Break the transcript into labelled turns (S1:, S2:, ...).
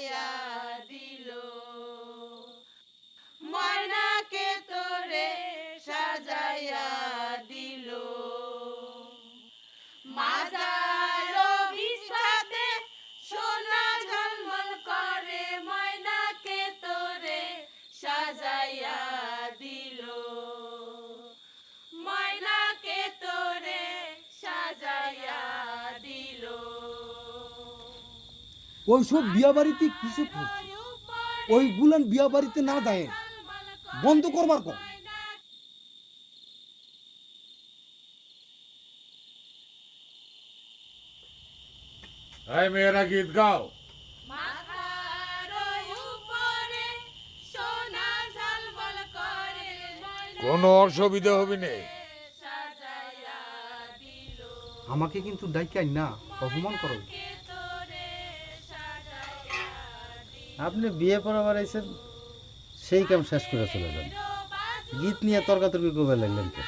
S1: সাজাইয়া দিল। ময়নাকে তোরে সাজাইয়া দিল। মাজার বিছাতে সোনা ঝলমল করে, ময়নাকে তোরে সাজাইয়া দিল। ময়নাকে তোরে সাজাইয়া
S2: ওইসব বিয়া বাড়িতে কিছু করছে ওইগুলান বিয়া বাড়িতে না যায় বন্ধ করবার কর
S3: এই মেয়েরা গীত গাও। কোনো অসুবিধা হবে না।
S2: আমাকে কিন্তু ডাইকাই না অপমান করো।
S4: আপনি বিয়ে পড়া বাড়াইছেন সেই কাম শেষ করে চলে যান। গীত নিয়ে তর্কাতর্কি করবে লাগলেন তো